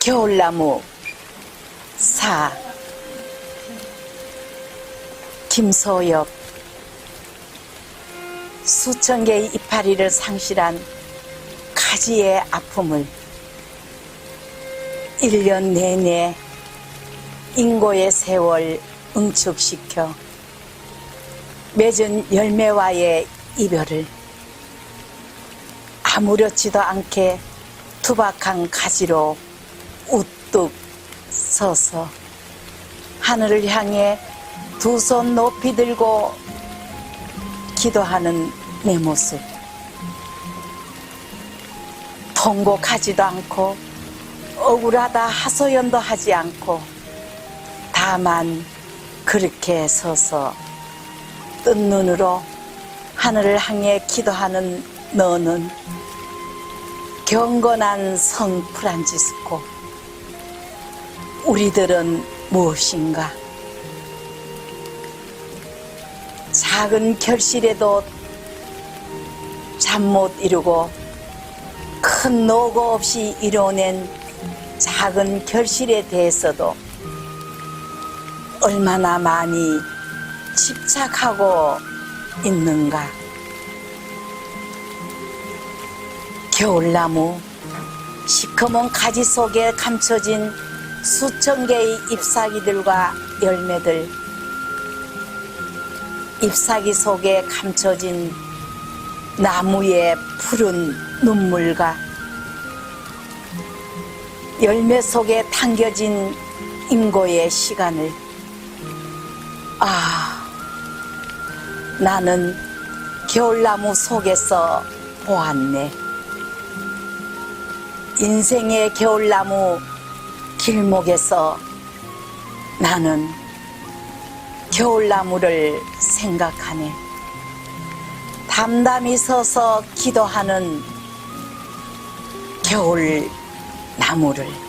겨울나무 사 김소엽 수천 개의 이파리를 상실한 가지의 아픔을 일년 내내 인고의 세월 응축시켜 맺은 열매와의 이별을 아무렇지도 않게 투박한 가지로 우뚝 서서 하늘을 향해 두 손 높이 들고 기도하는 내 모습. 통곡하지도 않고 억울하다 하소연도 하지 않고 다만 그렇게 서서 뜬 눈으로 하늘을 향해 기도하는 너는 경건한 성 프란치스코 우리들은 무엇인가 작은 결실에도 잠 못 이루고 큰 노고 없이 이뤄낸 작은 결실에 대해서도 얼마나 많이 집착하고 있는가. 겨울나무 시커먼 가지 속에 감춰진 수천 개의 잎사귀들과 열매들. 잎사귀 속에 감춰진 나무의 푸른 눈물과 열매 속에 당겨진 인고의 시간을. 아 나는 겨울나무 속에서 보았네. 인생의 겨울나무 길목에서 나는 겨울나무를 생각하네. 담담히 서서 기도하는 겨울나무를.